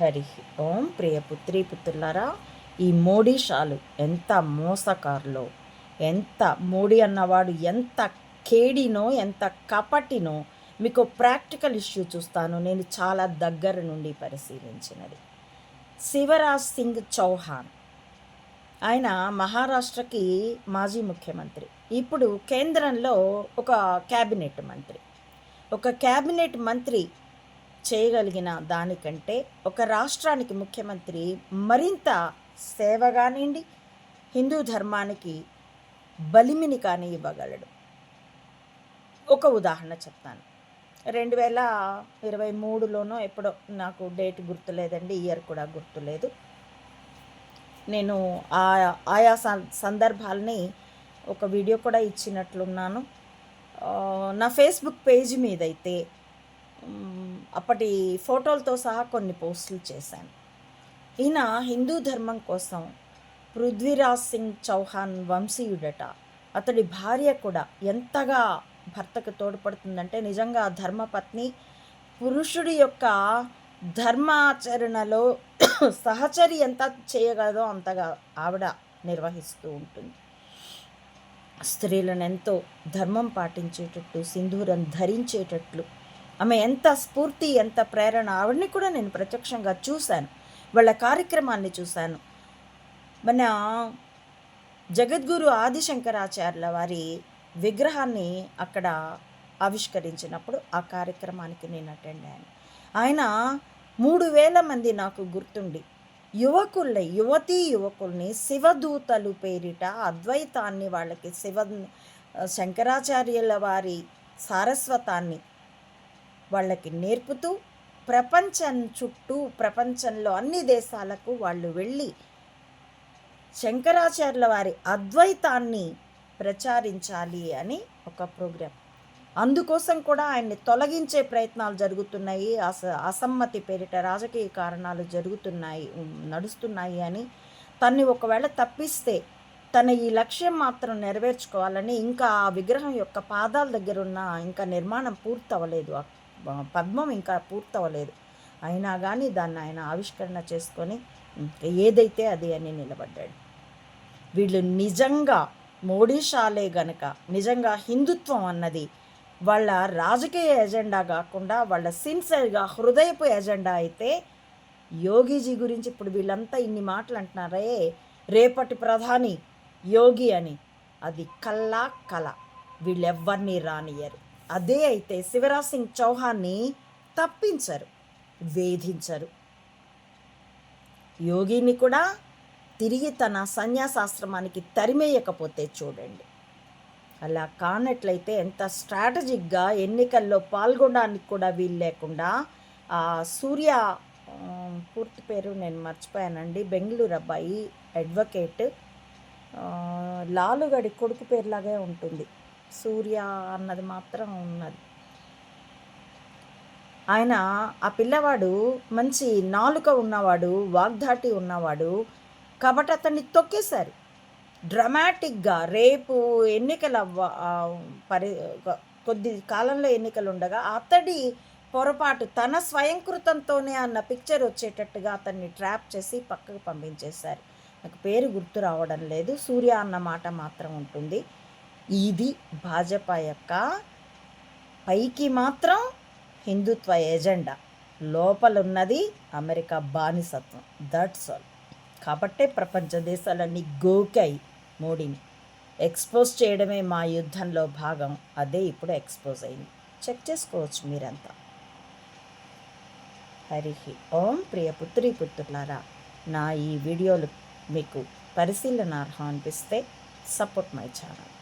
హరి ఓం ప్రియ పుత్రి పుత్రులారా ఈ మోడీ షాలు ఎంత మోసకారులో ఎంత మోడీ అన్నవాడు ఎంత కేడినో ఎంత కపటినో మీకు ప్రాక్టికల్ ఇష్యూ చూస్తాను. నేను చాలా దగ్గర నుండి పరిశీలించినది. శివరాజ్ సింగ్ చౌహాన్ ఆయన మహారాష్ట్రకి మాజీ ముఖ్యమంత్రి. ఇప్పుడు కేంద్రంలో ఒక క్యాబినెట్ మంత్రి. ఒక క్యాబినెట్ మంత్రి చేయగలిగిన దానికంటే ఒక రాష్ట్రానికి ముఖ్యమంత్రి మరింత సేవ కానివ్వండి హిందూ ధర్మానికి బలిమిని కానీ ఇవ్వగలడు. ఒక ఉదాహరణ చెప్తాను. రెండు వేల ఇరవై మూడులోనో ఎప్పుడో నాకు డేట్ గుర్తులేదండి ఇయర్ కూడా గుర్తులేదు. నేను ఆ ఆయా సందర్భాలని సందర్భాల్ని ఒక వీడియో కూడా ఇచ్చినట్లున్నాను. నా ఫేస్బుక్ పేజ్ మీద అయితే అప్పటి ఫోటోలతో సహా కొన్ని పోస్టులు చేశాను. ఈయన హిందూ ధర్మం కోసం పృథ్వీరాజ్ సింగ్ చౌహాన్ వంశీయుడట. అతడి భార్య కూడా ఎంతగా భర్తకు తోడ్పడుతుందంటే నిజంగా ధర్మపత్ని పురుషుడి యొక్క ధర్మాచరణలో సహచరి ఎంత చేయగలదో అంతగా ఆవిడ నిర్వహిస్తూ ఉంటుంది. స్త్రీలను ఎంతో ధర్మం పాటించేటట్టు సింధూరం ధరించేటట్లు ఆమె ఎంత స్ఫూర్తి ఎంత ప్రేరణ ఆవిడని కూడా నేను ప్రత్యక్షంగా చూశాను. వాళ్ళ కార్యక్రమాన్ని చూశాను. మన జగద్గురు ఆదిశంకరాచార్యుల వారి విగ్రహాన్ని అక్కడ ఆవిష్కరించినప్పుడు ఆ కార్యక్రమానికి నేను అటెండ్ అయ్యాను. ఆయన మూడు వేల మంది నాకు గుర్తుండి యువకుల్ని యువతీ యువకుల్ని శివదూతలు పేరిట అద్వైతాన్ని వాళ్ళకి శివ శంకరాచార్యుల వారి సారస్వతాన్ని వాళ్ళకి నేర్పుతూ ప్రపంచం చుట్టూ ప్రపంచంలో అన్ని దేశాలకు వాళ్ళు వెళ్ళి శంకరాచార్యుల వారి అద్వైతాన్ని ప్రచారించాలి అని ఒక ప్రోగ్రాం. అందుకోసం కూడా ఆయన్ని తొలగించే ప్రయత్నాలు జరుగుతున్నాయి. అస అసమ్మతి పేరిట రాజకీయ కారణాలు జరుగుతున్నాయి నడుస్తున్నాయి అని తన్ని ఒకవేళ తప్పిస్తే తన ఈ లక్ష్యం మాత్రం నెరవేర్చుకోవాలని ఇంకా ఆ విగ్రహం యొక్క పాదాల దగ్గర ఉన్న ఇంకా నిర్మాణం పూర్తవలేదు ఆ పద్మం ఇంకా పూర్తవలేదు. అయినా కానీ దాన్ని ఆయన ఆవిష్కరణ చేసుకొని ఏదైతే అది అని నిలబడ్డాడు. వీళ్ళు నిజంగా మోడీ షాలే గనక నిజంగా హిందుత్వం అన్నది వాళ్ళ రాజకీయ ఎజెండా కాకుండా వాళ్ళ సిన్సియర్గా హృదయపు ఎజెండా అయితే యోగీజీ గురించి ఇప్పుడు వీళ్ళంతా ఇన్ని మాటలు అంటున్నారే రేపటి ప్రధాని యోగి అని. అది కల్లా కళ వీళ్ళెవ్వరినీ రానియరు అదే అయితే శివరాజ్ సింగ్ చౌహాన్ని తప్పించరు వేధించరు. యోగిని కూడా తిరిగి తన సన్యాసాశ్రమానికి తరిమేయకపోతే చూడండి. అలా కానట్లయితే ఎంత స్ట్రాటజిక్గా ఎన్నికల్లో పాల్గొనడానికి కూడా వీలు లేకుండా ఆ సూర్య పూర్తి పేరు నేను మర్చిపోయానండి బెంగళూరు అబ్బాయి అడ్వకేట్ లాలుగడి కొడుకు పేరులాగే ఉంటుంది. సూర్య అన్నది మాత్రం ఉన్నది. ఆయన ఆ పిల్లవాడు మంచి నాలుక ఉన్నవాడు వాగ్దాటి ఉన్నవాడు కాబట్టి అతన్ని తొక్కేశారు. డ్రమాటిక్గా రేపు ఎన్నికల పరి కొద్ది కాలంలో ఎన్నికలు ఉండగా అతడి పొరపాటు తన స్వయంకృతంతోనే అన్న పిక్చర్ వచ్చేటట్టుగా అతన్ని ట్రాప్ చేసి పక్కకు పంపించేశారు. నాకు పేరు గుర్తు రావడం లేదు. సూర్య అన్న మాట మాత్రం ఉంటుంది. ఇది భాజపా యొక్క పైకి మాత్రం హిందుత్వ ఎజెండా. లోపలున్నది అమెరికా బానిసత్వం. దట్స్ ఆల్ కాబట్టే ప్రపంచ దేశాలన్నీ గోకాయి మోడీని. ఎక్స్పోజ్ చేయడమే మా యుద్ధంలో భాగం. అదే ఇప్పుడు ఎక్స్పోజ్ అయింది. చెక్ చేసుకోవచ్చు మీరంతా. హరి ఓం ప్రియ పుత్రి పుత్రులారా నా ఈ వీడియోలు మీకు పరిశీలనార్హం అనిపిస్తే support my channel